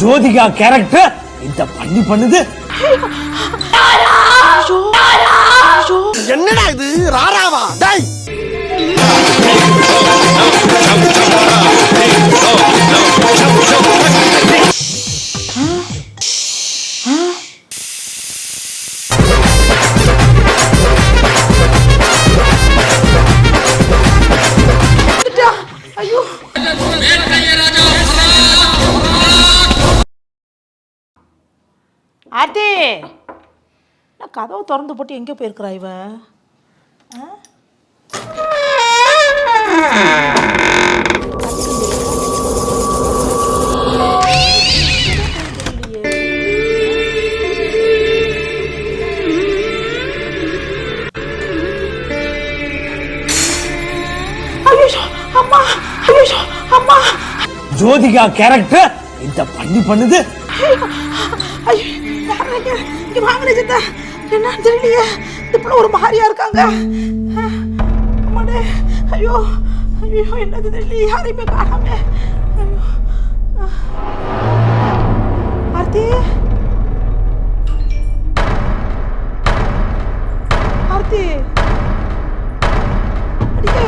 Jyothika character இந்த பண்ணி பண்ணுது. என்னடா இது? ராராவா? ஆர்த்தி. நான் கதவை திறந்து போட்டு எங்கே போயிருக்கிறா இவ? ஜோதிகா கேரக்டர் இந்த பண்ணி பண்ணுது. ஐயோ யாருங்க இங்க வாங்கல சித்தா. என்ன தெரியலையே. இப்படி ஒரு மாதிரியா இருக்காங்க. அம்மாடே ஐயோ ஐயோ என்னது தெரியலையே. யாரையுமே காணாம. ஐயோ. ஆர்த்தி? ஆர்த்தி? அடியே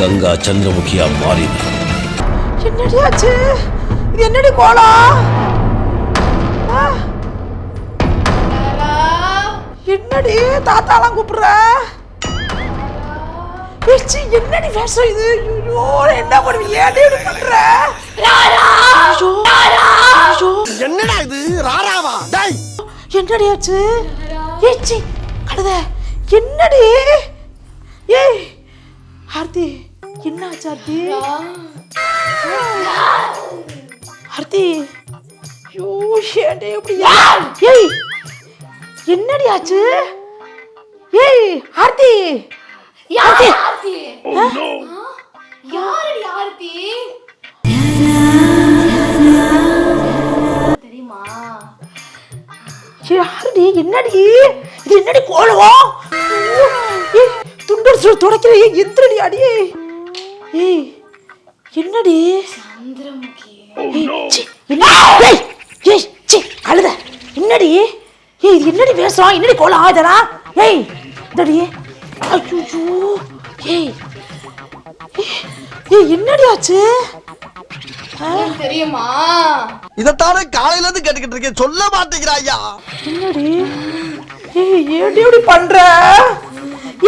கங்கா சந்திரமுகியா மாறினார் என்னடி ஆச்சு? இது என்னடி கோலம் ஆ? என்னடி தாத்தாலாம் கூப்பிடுற? ஏச்சி என்னடி வேஷம் இது? ஐயோ என்ன பண்ணுவீங்க ஏன்டி இப்படி பண்ற? ஐயோ ஐயோ. என்னடா இது? ராராவா? டேய். என்னடி ஆச்சு? ஏச்சி கழுத என்னடி? ஏய் ஆர்த்தி என்ன ஆச்சு ஆர்த்தி? ஆர்த்தி. ஐயோ ஏன்டி எப்படி ஏய் என்னடி ஆச்சு? ஏய் ஆர்த்தி. ஆர்த்தி. யாரடி ஆர்த்தி? தெரியுமா? யாருடி என்னடி? இது என்னடி ஏய் துண்டடிச்சு துடைக்கிற எந்திரடி அடி ஏய் என்னடி? அழுத என்னடி? ஏய் இது என்னடி வேஷம் என்னடி கோலம்? இதெல்லாம்? ஏய் இந்தடி. ஐயோ ஏய் ஏய், என்னடி ஆச்சு? தெரியுமா? இதத்தானே காலையில இருந்து கேட்டுக்கிட்டு இருக்கேன் சொல்ல மாட்டேங்கிறா ஐயா என்னடி? ஏய் ஏன்டி இப்படி பண்ற?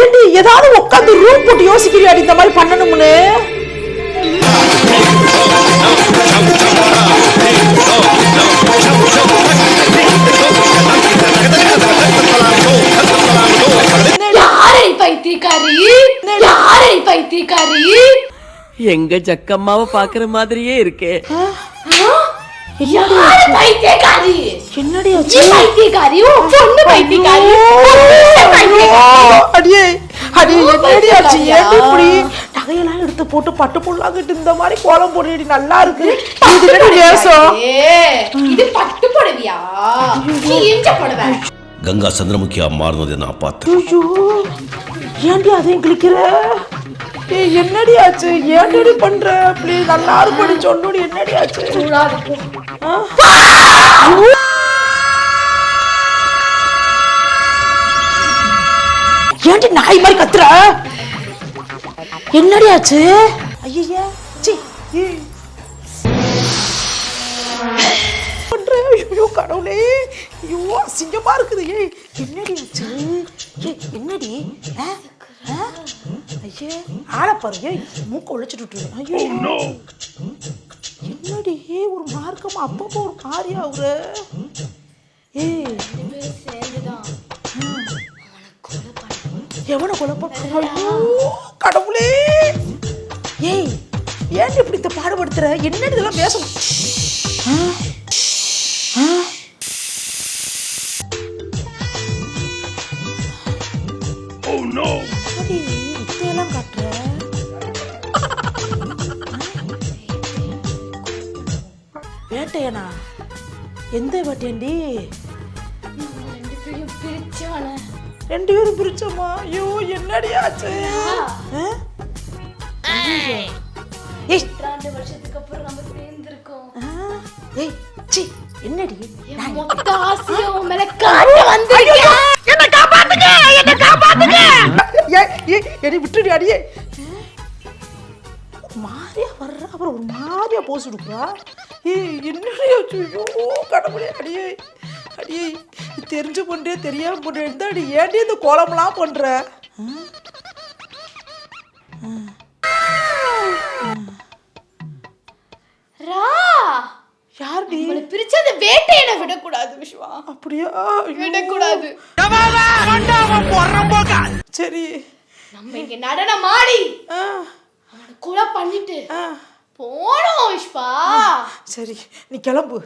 ஏண்டி ஏதாவது உட்காந்து ரூம் போட்டு யோசிக்கிறியாடி இந்த மாதிரி பண்ணணும்னு? பைத்தியக்காரி? எங்க ஜக்கம்மாவை பாக்குற மாதிரியே இருக்கே. யாரு பைத்தியக்காரி? என்னடி பைத்தியக்காரி? பொண்ணு பைத்தியக்காரி. அடியே அடியே என்னடி ஆச்சு? பைத்தியக்காரியா? ஏன்டி இப்படி நகையெல்லாம் எடுத்து போட்டு பட்டு புல்லாங்கிட்டு இந்த மாதிரி கோலம் போடுடி நல்லா இருக்கு. இது வேஷம்? இது பட்டு புடவையா? நீ எஞ்ச புடவை? கங்கா சந்திரமுகியா மாறினதை நான் பார்த்தேன். ஐயோ. ஏன்டி அதையும் கிளிக்கிற ஏய் என்னடி ஆச்சு? ஏன்டி பண்ற? ப்ளீஸ் நல்லா இருக்கும்டி சொன்னோடி என்னடி ஆச்சு. ஏன்டி நாய் மாதிரி கத்துற? என்னடி ஆச்சு ஐயா சி பண்ற ஐயோ கடவுளே. ஐயோ அசிங்கமா இருக்குது. ஏய் என்னடி ஆச்சு? ஏய் என்னடி? ஐயே ஆளை பாரு. ஏய் மூக்க உழைச்சிட்டு விட்டுரு. ஐயோ. என்னடி? ஒரு மார்க்கமா அப்பப்போ ஒரு மாறியா அவரு ஏய். எவனை கொலை பண்ண ஐயோ கடவுளே. ஏய் ஏன் இப்படி இந்த பாடுபடுத்துற? என்னன்னு இதெல்லாம் பேச ஆ? ஆ? என்னடி வித்தையெல்லாம் காட்டுற. வேட்டையனா? எந்த வேட்டையண்டி? ரெண்டு பேரும் பிரிச்சான ரெண்டு பேரும் பிரிச்சோமா? ஐயோ என்னடி ஆச்சு. ஏய். ரெண்டு வருஷத்துக்கு அப்புறம் நம்ம சேர்ந்திருக்கோம். ஆ, ஏய் சி என்னடி? என் மொத்த ஆசையும் உன் மேல காட்ட வந்திருக்கேன் ஏய், ஏய், என்னை விட்டுடி அடியே. மாரியா வர்ற அப்புறம் ஒரு மாதிரியா போஸ் கொடுக்குறா ஏய் என்னடி ஐயோ கடவுளே அடியே அடியே. தெரிஞ்சு பண்ணுறே தெரியாம பண்ணுறே இருந்தா அடி ஏன்டி இந்த கோலம்லாம் பண்ற? ஆ? ரா! யாருடி? பிரிச்சு அந்த வேட்டையனை விடக்கூடாது விஸ்வா அப்படியா. விடக்கூடாது. சரி. நம்ம இங்க நடனம் ஆடி கொலை பண்ணிட்டு போனோம் விஸ்வா சரி நீ கிளம்பு.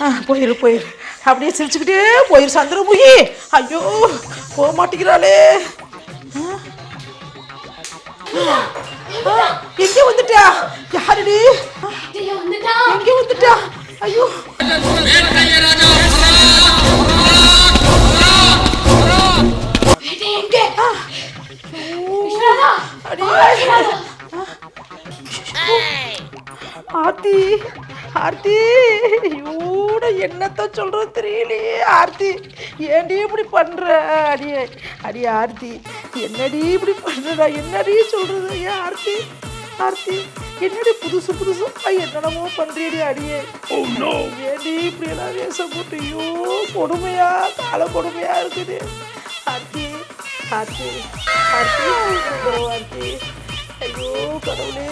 ஆ, போயிரு போயிரு. அப்படியே சிரிச்சுக்கிட்டே போயிரு சந்திரமுகி. ஐயோ போக மாட்டேங்கிறாளே. எங்க வந்துட்டா? யாருடி? எங்க வந்துட்டா? ஐயோ. ஆர்த்தி ஆர்த்தி ஐயோட என்னத்த சொல்றது தெரியலையே ஆர்த்தி. ஏன்டி இப்படி பண்ற? அடியே அடியே ஆர்த்தி. என்னடி இப்படி பண்றடா என்னடி சொல்றது? ஏன் ஆர்த்தி ஆர்த்தி. என்னடி புதுசு புதுசு? என்னென்னமோ பண்றியடி அடியே ஏன்டி இப்படி எல்லாம் வேஷம் போட்டு? ஐயோ கொடுமையா கால கொடுமையா இருக்குது. ஆர்த்தி ஆர்த்தி ஆர்த்தி. ஆர்த்தி. ஐயோ கடவுளே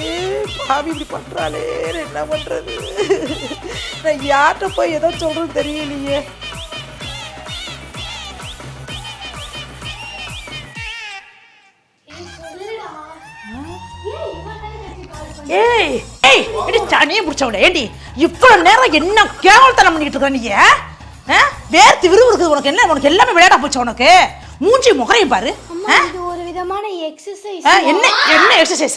பாவி இப்படி பண்றாளே என்ன பண்றது? நான் யார்கிட்ட போய் ஏதோ சொல்றது தெரியலையே. ஏய் ஏய் எடி தனியே பிடிச்சவளே ஏண்டி? இவ்வளவு நேரம் என்ன கேவலத்தனம் பண்ணிட்டு இருக்க நீ ஆ? வேர்த்து விறுவிறுக்குது உனக்கு என்ன? உனக்கு எல்லாமே விளையாட போச்சு உனக்கு. மூஞ்சி முகரையும் பாரு. ஆ? விதமான எக்ஸசைஸ் என்ன என்ன எக்ஸசைஸ்